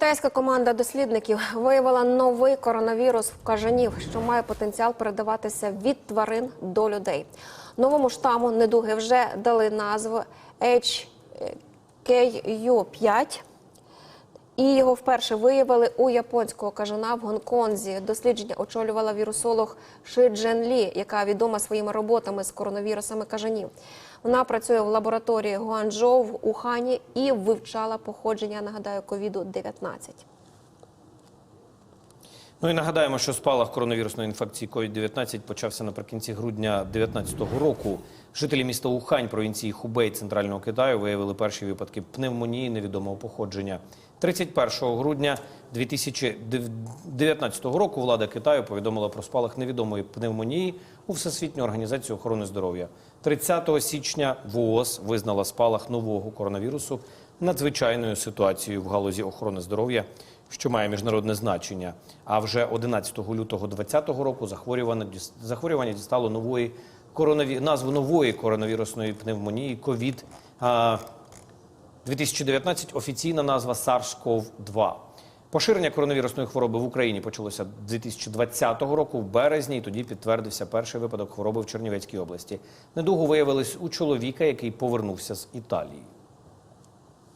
Китайська команда дослідників виявила новий коронавірус в кажанів, що має потенціал передаватися від тварин до людей. Новому штаму недуги вже дали назву HKU5. І його вперше виявили у японського кажана в Гонконзі. Дослідження очолювала вірусолог Ши Джен Лі, яка відома своїми роботами з коронавірусами кажанів. Вона працює в лабораторії Гуанчжоу в Ухані і вивчала походження, нагадаю, ковіду 19 Ну і нагадаємо, що спалах коронавірусної інфекції COVID-19 почався наприкінці грудня 2019 року. Жителі міста Ухань, провінції Хубей Центрального Китаю, виявили перші випадки пневмонії невідомого походження. 31 грудня 2019 року влада Китаю повідомила про спалах невідомої пневмонії у Всесвітню організацію охорони здоров'я. 30 січня ВООЗ визнала спалах нового коронавірусу надзвичайною ситуацією в галузі охорони здоров'я, що має міжнародне значення. А вже 11 лютого 2020 року захворювання, захворювання дістало нової коронаві... назву нової коронавірусної пневмонії ковід 2019 офіційна назва SARS-CoV-2. Поширення коронавірусної хвороби в Україні почалося 2020 року в березні, і тоді підтвердився перший випадок хвороби в Чернівецькій області. Недугу виявилось у чоловіка, який повернувся з Італії.